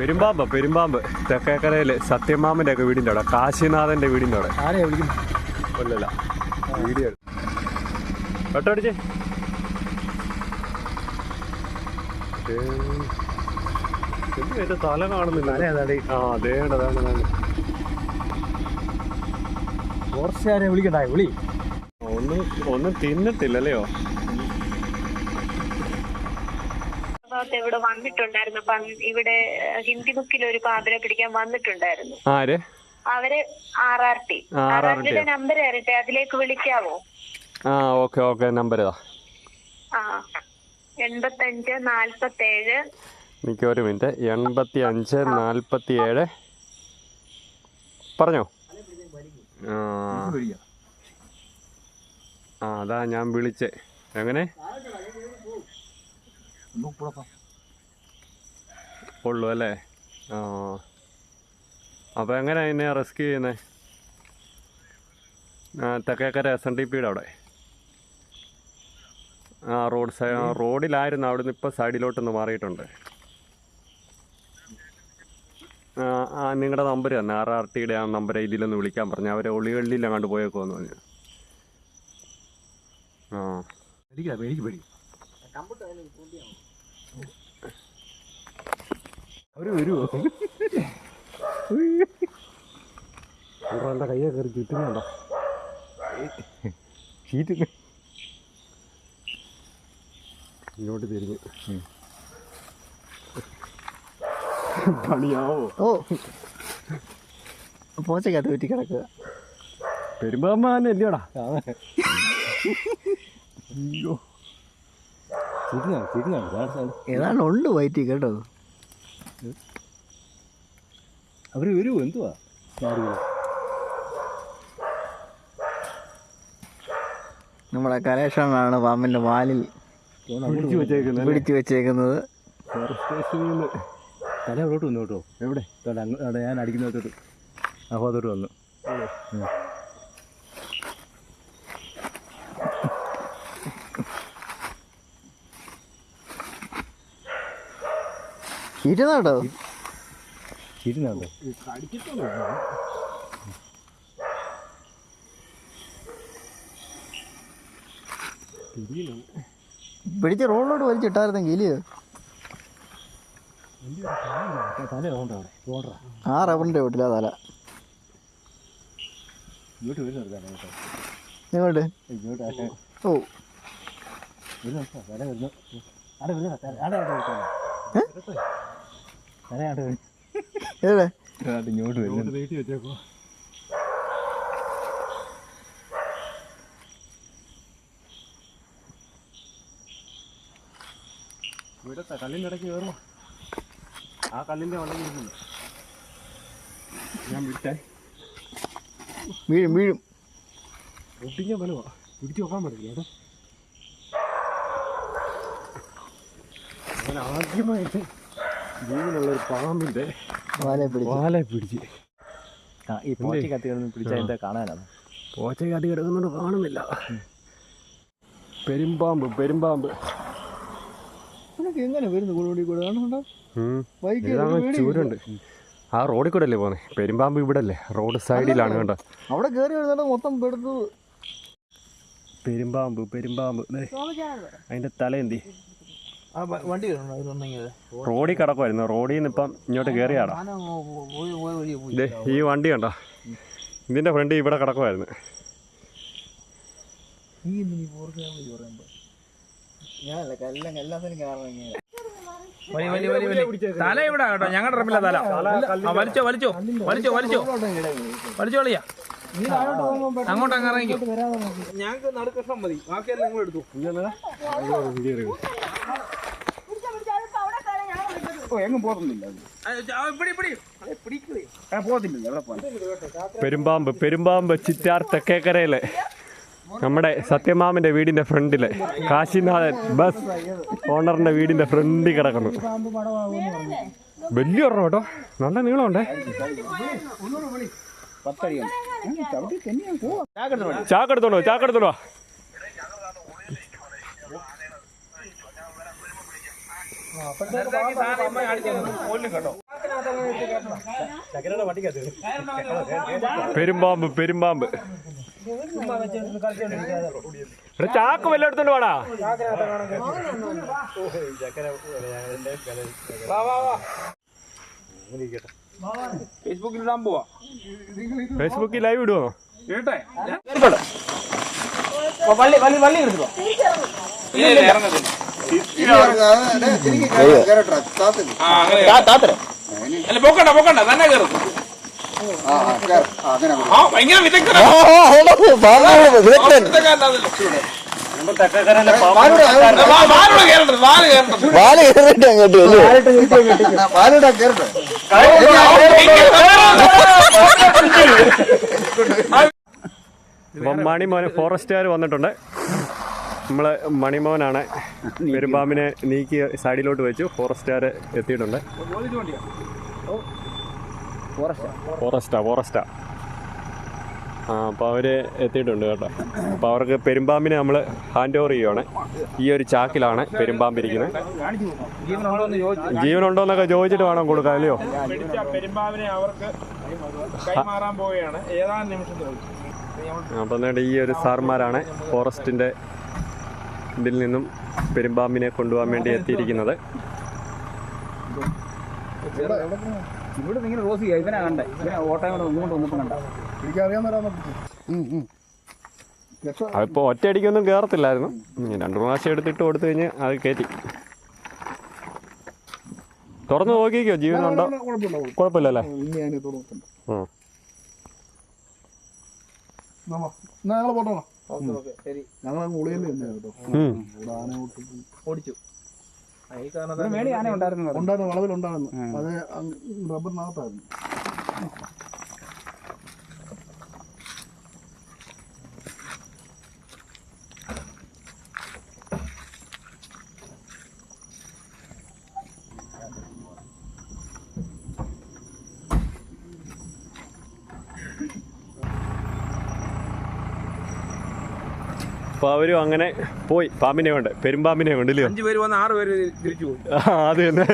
പെരുമ്പാമ്പ് പെരുമ്പാമ്പ്. തെക്കേക്കരയിൽ സത്യമാമന്റെ ഒക്കെ വീടിന്റെ അവിടെ കാശിനാഥന്റെ വീടിന്റെ അവിടെ. ആരെയാ വിളിക്കുന്നത്? അല്ലല്ല വീഡിയോ. പെട്ടടിച്ചേ എന്റെ തല കാണുന്നില്ല? ആ അതേ അതാണ് അതാണ് ഫോറസ്റ്റുകാരെ വിളിക്കണ്ടായ വിളി. ഒന്നും ഒന്നും തിന്നിട്ടില്ലല്ലയോ ഭാഗത്ത് ഇവിടെ വന്നിട്ടുണ്ടായിരുന്നു. അപ്പം ഇവിടെ ഹിന്ദി ബുക്കിൽ ഒരു പാമ്പിനെ പിടിക്കാൻ വന്നിട്ടുണ്ടായിരുന്നു. ആര്? അവർ R R T. R R. ടിയുടെ നമ്പർ തരട്ടെ അതിലേക്ക് വിളിക്കാവോ? ആ ഓക്കെ ഓക്കെ നമ്പർ ആ എൺപത്തഞ്ച് നാല്പത്തേഴ്. എനിക്ക് ഒരു മിനിറ്റ്. എൺപത്തി അഞ്ച് നാൽപ്പത്തി ഏഴ് പറഞ്ഞോ? ആ. ആ അതാ ഞാൻ വിളിച്ചേ. എങ്ങനെ? ഉള്ളു അല്ലേ? ആ. അപ്പോൾ എങ്ങനെ എന്നെ റെസ്ക്യൂ ചെയ്യുന്നത് തെക്കേക്കര എസ് എൻ ഡി പിയുടെ അവിടെ. ആ റോഡ് സൈ ആ, റോഡിലായിരുന്നു അവിടെ നിന്ന് ഇപ്പോൾ സൈഡിലോട്ടൊന്ന് മാറിയിട്ടുണ്ട്. ആ ആ നിങ്ങളുടെ നമ്പർ തന്നെ ആർ ആർ ടിയുടെ ആ നമ്പർ ഇതിലൊന്ന് വിളിക്കാൻ പറഞ്ഞു. അവരെ ഒളികളിൽ അങ്ങോട്ട് പോയേക്കോന്ന് പറഞ്ഞു. ആ. പേടിക്കില്ല പേടിക്കും പേടി അവർ വരുമോ കയ്യെ കയറി ചുറ്റുന്നുണ്ടോ? ചീറ്റുന്നു ഇങ്ങോട്ട് തിരിഞ്ഞ്. പണിയാവോ? ഓ. പോച്ചക്കകത്ത് പറ്റി കിടക്കുക. പെരുമ്പാമ്പാനെ അല്ലയോടാ അയ്യോ. ചിരിഞ്ഞാണ് ചിരിഞ്ഞാണ് ഏതാണ്ട് ഉണ്ട് വയറ്റി കേട്ടോ. അവർ വരുമോ എന്തുവാ? നമ്മുടെ കലേഷനാണ് പാമ്പിന്റെ വാലിൽ പിടിച്ചു വെച്ചേക്കുന്നത് പിടിച്ചു വെച്ചേക്കുന്നത്. തല അവിടോട്ട് വന്നു കേട്ടോ? എവിടെ? അവിടെ ഞാൻ അടിക്കുന്ന അപ്പോൾ അതോട്ട് വന്നു. ഉം. ഇരുന്നാട്ടോ ഇരുന്നാട്ടോ പിടിച്ച് റോഡിലോട്ട് വലിച്ചിട്ടായിരുന്നെങ്കിൽ ഇല്ലയോ ആ റബ്ബറിന്റെ വീട്ടിലാ തല ഇങ്ങോട്ട് ഓ വരുന്നു തല വരുന്നു അവിടെ വരുന്നു തല അവിടെ അവിടെ തല അവിടെ വരുന്നു എവിടെ ഇങ്ങോട്ട് വരുന്നു. നീട്ടി വെച്ചേക്കോ ഇവിടത്തെ കല്ലിന്റെ ഇടയ്ക്ക് കയറുമോ ആ കല്ലിന്റെ വണ്ടി ഇരിക്കുന്നു. ഞാൻ വിട്ടേ വീഴും വീഴും. ഒട്ടിക്കാൻ ബലവാ പിടിച്ചു നോക്കാൻ പറ്റില്ല കേട്ടോ. ഞാൻ ആദ്യമായിട്ട് ജീവനുള്ള ഒരു പാമ്പിന്റെ വാലെ പിടിച്ചു. വാലെ പിടിച്ച്. ഈ പോച്ച കത്തി കിടന്ന് പിടിച്ചാൽ എന്താ കാണാനാണ്? പോച്ച കത്തി കിടക്കുന്നോണ്ട് കാണുന്നില്ല. പെരുമ്പാമ്പ് പെരുമ്പാമ്പ്. എങ്ങനെ വരുന്നു കൂടി കൂടെ? കാണുന്നുണ്ടോ? ചൂരുണ്ട്. ആ റോഡിൽ കൂടെ അല്ലേ പോന്നെ? പെരുമ്പാമ്പ് ഇവിടെ അല്ലേ റോഡ് സൈഡിലാണ് കേട്ടോ അവിടെ കയറി വരുന്നുണ്ട് മൊത്തം പെടുത്തു പെരുമ്പാമ്പ് പെരുമ്പാമ്പ്. അതിന്റെ തല എന്തി വണ്ടി റോഡിൽ കിടക്കുമായിരുന്നു റോഡിൽ നിന്ന് ഇപ്പം ഇങ്ങോട്ട് കയറിയാടാ പോയി പോയി പോയി. ഈ വണ്ടി കണ്ടോ? ഇതിന്റെ ഫ്രണ്ട് ഇവിടെ കിടക്കുമായിരുന്നു തല ഇവിടെ കേട്ടോ. ഞങ്ങളുടെ തല. വലിച്ചോ വലിച്ചോ വലിച്ചോ വലിച്ചോ വലിച്ചോ. കളിയാ അങ്ങോട്ട് അങ്ങ് ഇറങ്ങിക്കോ. ഞങ്ങൾക്ക് നടുക്കഷ്ണം മതി. ബാക്കിയെല്ലാം നിങ്ങൾ എടുത്തു. എങ്ങും പോകുന്നില്ല പെരുമ്പാമ്പ് പെരുമ്പാമ്പ് ചിറ്റാർ തെക്കേക്കരയിലെ നമ്മുടെ സത്യമാമിന്റെ വീടിന്റെ ഫ്രണ്ടിൽ. കാശിനാഥൻ ബസ് ഓണറിന്റെ വീടിന്റെ ഫ്രണ്ടിൽ കിടക്കുന്നു. വലിയ ഒരെണ്ണം കേട്ടോ. നല്ല നീളമുണ്ടേ. ചാക്കെടുത്തോളൂ ചാക്കെടുത്തോളൂ പെരുമ്പാമ്പ് പെരുമ്പാമ്പ്. ചാക്ക് വല്ല എടുത്തോണ്ട് വാടാ. വാ വാ വാ ഫേസ്ബുക്കിൽ ഇടാൻ പോവാ ഫേസ്ബുക്കിൽ ലൈവ് ഇടുവോ കേട്ടെ വള്ളി വള്ളി വള്ളി എടുത്തോ ഇറങ്ങത്തില്ല. അല്ല പൊക്കണ്ട പൊക്കണ്ട തന്നെ കയറും ഭയങ്കര വാലൂടെ വാൽ കയറിട്ട് അങ്ങോട്ട് പാലിടാ കയറട്ടെ മോനെ ഫോറസ്റ്റുകാർ വന്നിട്ടുണ്ട് നമ്മൾ മണിമോനാണ്. പെരുമ്പാമ്പിനെ നീക്കി സൈഡിലോട്ട് വെച്ചു. ഫോറസ്റ്റുകാർ എത്തിയിട്ടുണ്ട്. ഫോറസ്റ്റാ ഫോറസ്റ്റാ. ആ അപ്പോൾ അവർ എത്തിയിട്ടുണ്ട് കേട്ടോ. അപ്പോൾ അവർക്ക് പെരുമ്പാമ്പിനെ നമ്മൾ ഹാൻഡ് ഓവർ ചെയ്യുവാണ്. ഈ ഒരു ചാക്കിലാണ് എന്ന് ചോദിച്ചു ജീവനുണ്ടോ എന്നൊക്കെ ചോദിച്ചിട്ട് വേണം കൊടുക്കാൻ അല്ലയോ? പിടിച്ച അവർക്ക് കൈമാറാൻ പോവുകയാണ് ഏതാനും നിമിഷം അപ്പം ഈ ഒരു സാർമാരാണ് ഫോറസ്റ്റിന്റെ ഇതിൽ നിന്നും പെരുമ്പാമ്പിനെ കൊണ്ടുപോകാൻ വേണ്ടി എത്തിയിരിക്കുന്നത്. ഇവിടെ നിങ്ങൾ റോസ് ചെയ്യാം. ഇവനാ കണ്ടേ. ഇവനാ ഓട്ടം കൊണ്ട് ഒന്നുകൊണ്ട് വന്നിട്ട് കണ്ട. അതിപ്പോൾ ഒറ്റയടിക്കൊന്നും കേറത്തില്ലായിരുന്നു. രണ്ടു രണ്ട് പ്രാവശ്യം എടുത്തിട്ട് കൊടുത്തു കഴിഞ്ഞ് അത് കയറ്റി തുറന്നു നോക്കിക്കോ ജീവനുണ്ടോ? കുഴപ്പമില്ലല്ലേ? ആ ഞങ്ങൾ ഞങ്ങൾ ഉളിയല്ലേ കേട്ടോ. ഇവിടെ ആന ഓടിച്ചു. ഉണ്ടായിരുന്നു വളവിലുണ്ടായിരുന്നു. അത് റബ്ബറിനകത്തായിരുന്നു. അപ്പോൾ അവരും അങ്ങനെ പോയി. പാമ്പിനെ വേണ്ട പെരുമ്പാമ്പിനെ കൊണ്ട് അഞ്ച് അഞ്ചു പേര് വന്ന് ആറ് പേര് തിരിച്ചു പോയി. ആ അത് തന്നെ.